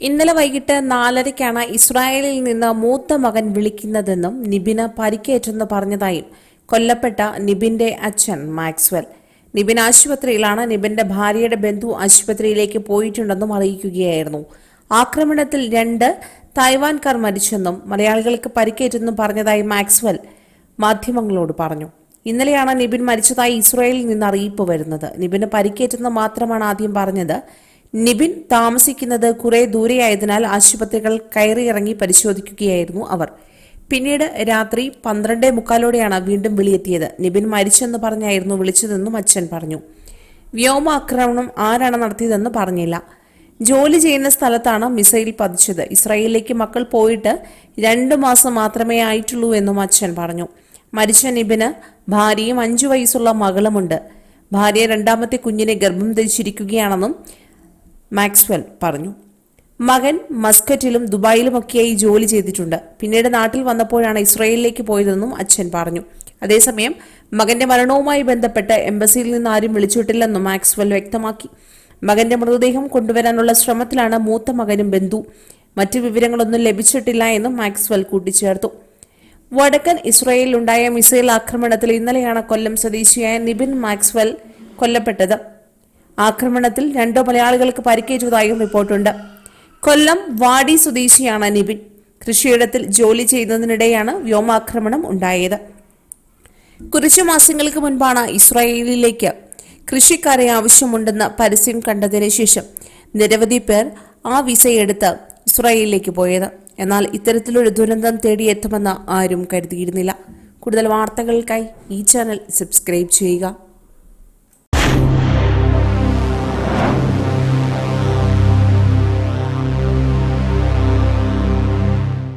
ഇന്നലെ വൈകിട്ട് നാലരയ്ക്കാണ് ഇസ്രായേലിൽ നിന്ന് മൂത്ത മകൻ വിളിക്കുന്നതെന്നും നിബിന് പരിക്കേറ്റെന്ന് പറഞ്ഞതായും കൊല്ലപ്പെട്ട നിബിന്റെ അച്ഛൻ മാക്സ്വൽ. നിബിൻ ആശുപത്രിയിലാണ്. നിബിന്റെ ഭാര്യയുടെ ബന്ധു ആശുപത്രിയിലേക്ക് പോയിട്ടുണ്ടെന്നും അറിയിക്കുകയായിരുന്നു. ആക്രമണത്തിൽ രണ്ട് തായ്വാൻകാർ മരിച്ചെന്നും മലയാളികൾക്ക് പരിക്കേറ്റെന്നും പറഞ്ഞതായി മാക്സ്വൽ മാധ്യമങ്ങളോട് പറഞ്ഞു. ഇന്നലെയാണ് നിബിൻ മരിച്ചതായി ഇസ്രായേലിൽ നിന്ന് അറിയിപ്പ് വരുന്നത്. നിബിന് പരിക്കേറ്റെന്ന് മാത്രമാണ് ആദ്യം പറഞ്ഞത്. നിബിൻ താമസിക്കുന്നത് കുറെ ദൂരെയായതിനാൽ ആശുപത്രികൾ കയറിയിറങ്ങി പരിശോധിക്കുകയായിരുന്നു അവർ. പിന്നീട് രാത്രി പന്ത്രണ്ടേ മുക്കാലോടെയാണ് വീണ്ടും വിളിയെത്തിയത്. നിബിൻ മരിച്ചെന്ന് പറഞ്ഞായിരുന്നു വിളിച്ചതെന്നും അച്ഛൻ പറഞ്ഞു. വ്യോമ ആക്രമണം ആരാണ് നടത്തിയതെന്ന് പറഞ്ഞില്ല. ജോലി ചെയ്യുന്ന സ്ഥലത്താണ് മിസൈൽ പതിച്ചത്. ഇസ്രായേലിലേക്ക് മക്കൾ പോയിട്ട് രണ്ടു മാസം മാത്രമേ ആയിട്ടുള്ളൂ എന്നും അച്ഛൻ പറഞ്ഞു. മരിച്ച നിബിന് ഭാര്യയും അഞ്ചു വയസ്സുള്ള മകളുമുണ്ട്. ഭാര്യ രണ്ടാമത്തെ കുഞ്ഞിനെ ഗർഭം ധരിച്ചിരിക്കുകയാണെന്നും മാക്സ്വൽ പറഞ്ഞു. മകൻ മസ്കറ്റിലും ദുബായിലുമൊക്കെയായി ജോലി ചെയ്തിട്ടുണ്ട്. പിന്നീട് നാട്ടിൽ വന്നപ്പോഴാണ് ഇസ്രയേലിലേക്ക് പോയതെന്നും അച്ഛൻ പറഞ്ഞു. അതേസമയം മകന്റെ മരണവുമായി ബന്ധപ്പെട്ട് എംബസിയിൽ നിന്ന് ആരും വിളിച്ചിട്ടില്ലെന്നും മാക്സ്വെൽ വ്യക്തമാക്കി. മകന്റെ മൃതദേഹം കൊണ്ടുവരാനുള്ള ശ്രമത്തിലാണ് മൂത്ത മകനും ബന്ധു. മറ്റു വിവരങ്ങളൊന്നും ലഭിച്ചിട്ടില്ല എന്നും മാക്സ്വെൽ കൂട്ടിച്ചേർത്തു. വടക്കൻ ഇസ്രയേലിലുണ്ടായ മിസൈൽ ആക്രമണത്തിൽ ഇന്നലെയാണ് കൊല്ലം സ്വദേശിയായ നിബിൻ മാക്സ്വെൽ കൊല്ലപ്പെട്ടത്. ആക്രമണത്തിൽ രണ്ടു മലയാളികൾക്ക് പരിക്കേറ്റതായും റിപ്പോർട്ടുണ്ട്. കൊല്ലം വാടി സ്വദേശിയാണ് നിബിൻ. കൃഷിയിടത്തിൽ ജോലി ചെയ്യുന്നതിനിടെയാണ് വ്യോമാക്രമണം ഉണ്ടായത്. കുറച്ചു മാസങ്ങൾക്ക് മുൻപാണ് ഇസ്രായേലിലേക്ക് കൃഷിക്കാരെ ആവശ്യമുണ്ടെന്ന പരസ്യം കണ്ടതിന് ശേഷം നിരവധി പേർ ആ വിസയെടുത്ത് ഇസ്രായേലിലേക്ക് പോയത്. എന്നാൽ ഇത്തരത്തിലൊരു ദുരന്തം തേടിയെത്തുമെന്ന് ആരും കരുതിയിരുന്നില്ല. കൂടുതൽ വാർത്തകൾക്കായി ഈ ചാനൽ സബ്സ്ക്രൈബ് ചെയ്യുക.